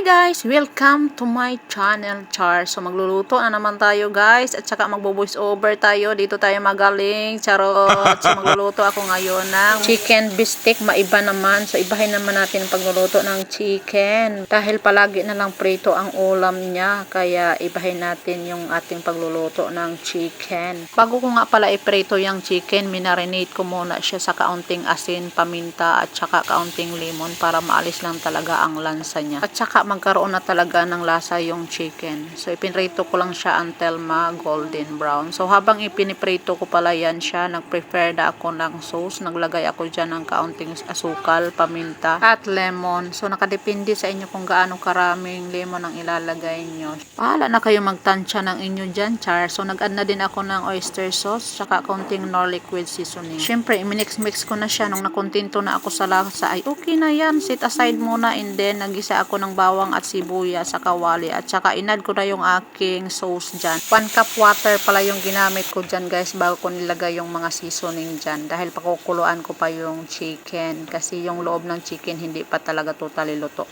Hi guys! Welcome to my channel, Char. So magluluto na naman tayo guys at saka magbo-voice over tayo. Dito tayo magaling. Charot! So magluluto ako ngayon ng chicken bistek. Maiba naman. So ibahin naman natin ang pagluluto ng chicken. Dahil palagi na lang prito ang ulam niya. Kaya ibahin natin yung ating pagluluto ng chicken. Bago ko nga pala iprito yung chicken, minarinate ko muna siya sa kaunting asin, paminta at saka kaunting lemon para maalis lang talaga ang lansa niya. At saka magkaroon na talaga ng lasa yung chicken. So ipinrito ko lang siya until ma golden brown. So habang ipiniprito ko pala yan siya, nag-prepare na ako ng sauce. Naglagay ako dyan ng kaunting asukal, paminta at lemon. So nakadepende sa inyo kung gaano karaming lemon ang ilalagay nyo. Pahala na kayo magtansya ng inyo dyan, char. So nag-add na din ako ng oyster sauce, saka kaunting nor liquid seasoning. Siyempre, minix-mix ko na siya nung nakontento na ako sa lasa. Ay, okay na yan. Sit aside muna and then nagisa ako ng bawang at sibuyas sa kawali at saka inad ko na yung aking sauce dyan. 1 cup water pala yung ginamit ko dyan guys bago ko nilagay yung mga seasoning dyan dahil pakukuluan ko pa yung chicken kasi yung loob ng chicken hindi pa talaga totally luto.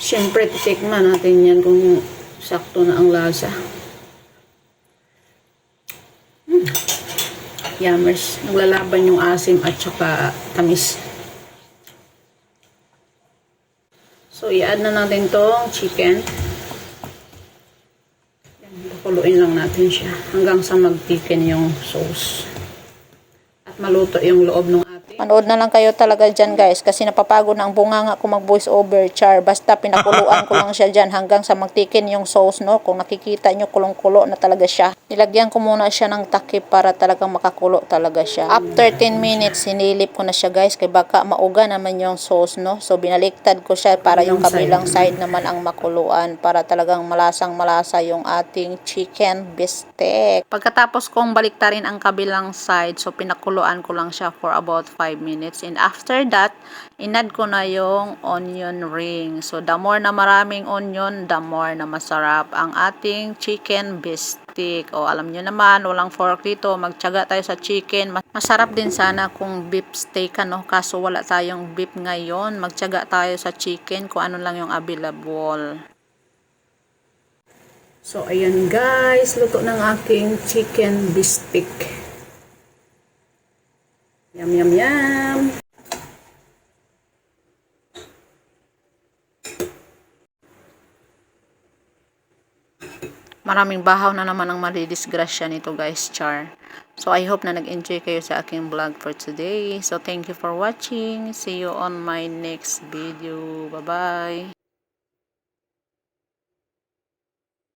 Siyempre, titikman natin yan kung sakto na ang lasa. Mm. Yummers. Naglalaban yung asim at saka tamis. So, i-add na natin tong chicken. Yan, Pakuluin lang natin siya hanggang sa magtikin yung sauce. At maluto yung loob ng. Manood na lang kayo talaga dyan guys kasi napapagod na ang bunganga ko mag voice over char. Basta pinakuluan ko lang siya dyan hanggang sa magtikin yung sauce no. Kung nakikita nyo kulong-kulo na talaga siya. Nilagyan ko muna siya ng takip para talagang makakulo talaga siya. After 10 minutes sinilip ko na siya guys kay baka mauga naman yung sauce no. So binaliktad ko siya para yung kabilang side naman ang makuluan para talagang malasang malasa yung ating chicken bistek. Pagkatapos kong baliktarin ang kabilang side, so pinakuluan ko lang siya for about 5 minutes. And after that, inad ko na yung onion ring. So the more na maraming onion, the more na masarap ang ating chicken bistek. O alam nyo naman, walang fork dito. Magtyaga tayo sa chicken. Mas- Masarap din sana kung beef steak ano, kaso wala tayong beef ngayon. Magtyaga tayo sa chicken kung ano lang yung available. So, ayan guys, luto ng aking chicken bistek. Yum, yum, yum. Maraming bahaw na naman ang madidisgrasya nito guys, char. So, I hope na nag-enjoy kayo sa aking vlog for today. So, thank you for watching. See you on my next video. Bye-bye.